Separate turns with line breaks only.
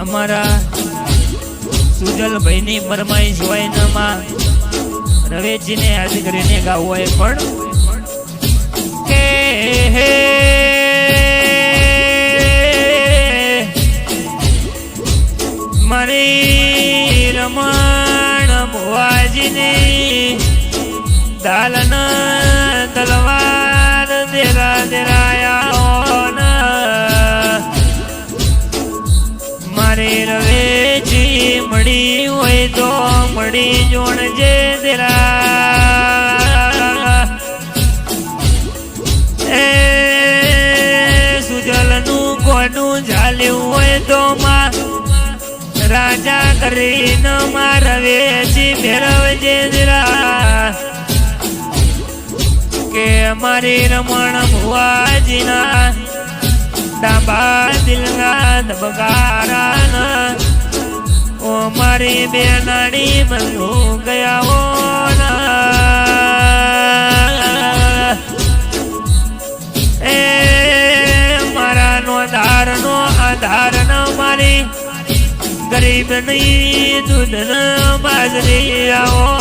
અમારા સુજલભાઈની ફરમાઈશ હોય ને માં રવેશજીને યાદ કરીને ગાવું હોય પણ કે હે મારી રમણ ભુવાજીની દાલન તલવાર મારે રવેજી મળી હોય તો મળી જોણજે દેરા. સુજલનું કોનું ઝાલ્યું હોય તો માં રાજા કરીને મારા વેચી ફેરવજે જરા કે અમારી રમણ ભુવાજીના ડાબા દિલના ધબકારા ઓ મારી બેનાડી બંધુ ગયા હો એ મારા નો ધાર નો આધાર ન મારી. ગરીબ નહીં દૂધ બાજરી આવો. ના